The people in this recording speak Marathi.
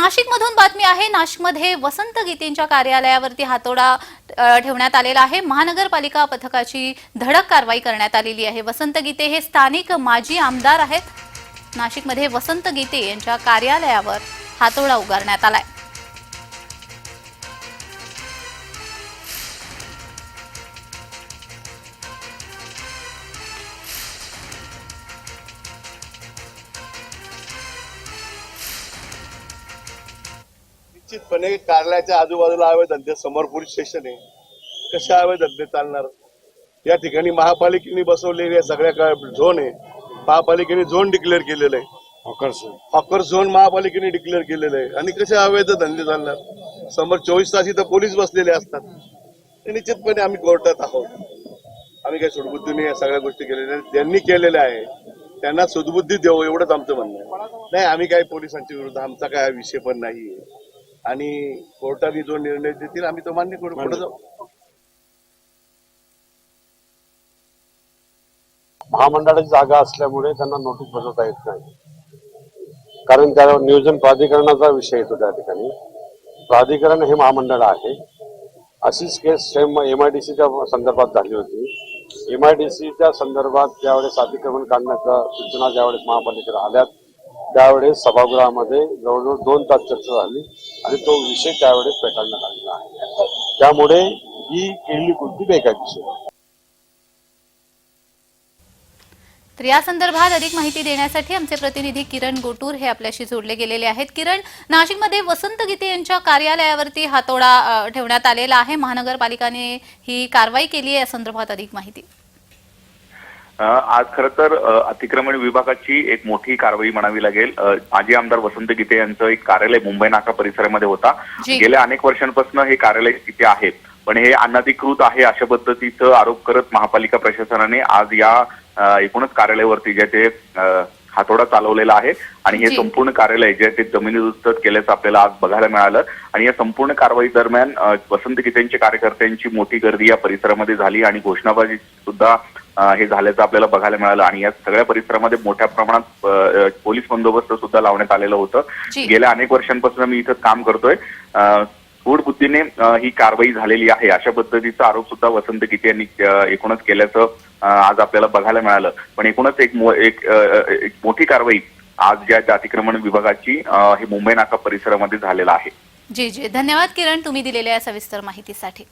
नाशिकमधून बातमी आहे नाशिकमध्ये वसंत गीतेंच्या कार्यालयावरती हातोडा ठेवण्यात आलेला आहे. महानगरपालिका पथकाची धडक कारवाई करण्यात आलेली आहे. वसंत गीते हे स्थानिक माजी आमदार आहेत. नाशिकमध्ये वसंत गीते यांच्या कार्यालयावर हातोडा उगारण्यात आलाय. निश्चितपणे कार्यालयाच्या आजूबाजूला अवैध धंदे समोर पोलीस स्टेशन आहे. कसे अवैध धंदे चालणार? या ठिकाणी महापालिकेने बसवलेले सगळ्या झोन आहे. महापालिकेने झोन डिक्लेअर केलेलं आहे. Hawker zone. महापालिकेने डिक्लेअर केलेलं आहे. आणि कसे अवैध धंदे चालणार? समोर चोवीस तास इथं पोलीस बसलेले असतात. निश्चितपणे आम्ही कोर्टात आहोत. आम्ही काही सुडबुद्धीने या सगळ्या गोष्टी केलेल्या. ज्यांनी केलेल्या आहे त्यांना सुदबुद्धी देऊ एवढंच आमचं म्हणणं आहे. नाही आम्ही काही पोलिसांच्या विरुद्ध आमचा काय विषय पण नाही आणि कोर्टाने जो निर्णय देतील आम्ही तो मान्य करू. पुढे जाऊ. महामंडळाची जागा असल्यामुळे त्यांना नोटीस बसवता येत नाही. कारण त्या नियोजन प्राधिकरणाचा विषय येतो त्या ठिकाणी. प्राधिकरण हे महामंडळ आहे. अशीच केस सेम एमआयडीसीच्या संदर्भात झाली होती. एमआयडीसीच्या संदर्भात ज्यावेळेस अतिक्रमण काढण्याच्या सूचना ज्यावेळेस महापालिकेला आल्यात त्यावेळेस सभागृहामध्ये जवळजवळ दोन तास चर्चा झाली आणि तो विषय त्यावेळेस फेटाळण्यात आलेला आहे. त्यामुळे ही केलेली कृती बेकायदेशीर तर या संदर्भात अधिक माहिती देण्यासाठी आमचे प्रतिनिधी किरण गोटूर हे आपल्याशी जोडले गेलेले आहेत. किरण नाशिकमध्ये वसंत गीते यांच्या कार्यालयावरती हातोडा ठेवण्यात आलेला आहे. महानगरपालिकाने ही कारवाई केली आहे या संदर्भात अधिक माहिती. आज खरं तर अतिक्रमण विभागाची एक मोठी कारवाई म्हणावी लागेल. माजी आमदार वसंत गीते यांचं एक कार्यालय मुंबई नाका परिसरामध्ये होता. गेल्या अनेक वर्षांपासून हे कार्यालय तिथे आहे. पण हे अनधिकृत आहे अशा पद्धतीचं आरोप करत महापालिका प्रशासनाने आज या एकूणच कार्यालयावरती जे ते हातोडा चालवलेला आहे आणि हे. संपूर्ण कार्यालय जे ते जमिनीदुस्त केल्याचं आपल्याला आज बघायला मिळालं आणि या संपूर्ण कारवाई दरम्यान वसंत गीतेंच्या कार्यकर्त्यांची मोठी गर्दी या परिसरामध्ये झाली आणि घोषणाबाजी सुद्धा हे झाल्याचं आपल्याला बघायला मिळालं आणि या सगळ्या परिसरामध्ये मोठ्या प्रमाणात पोलीस बंदोबस्त सुद्धा लावण्यात आलेलं होतं. गेल्या अनेक वर्षांपासून मी इथं काम करतोय अ, बुद्धीने ही कारवाई झालेली आहे. अशा पद्धतीचा आरोप सुद्धा वसंत गीते यांनी एकूणच केल्याचं आज आपल्याला बघायला मिळालं. पण एकूणच एक एक एक मोठी कारवाई आज ज्या अतिक्रमण विभागाची हे मुंबई नाका परिसरामध्ये झालेला आहे. जी जी. धन्यवाद किरण तुम्ही दिलेल्या सविस्तर माहितीसाठी.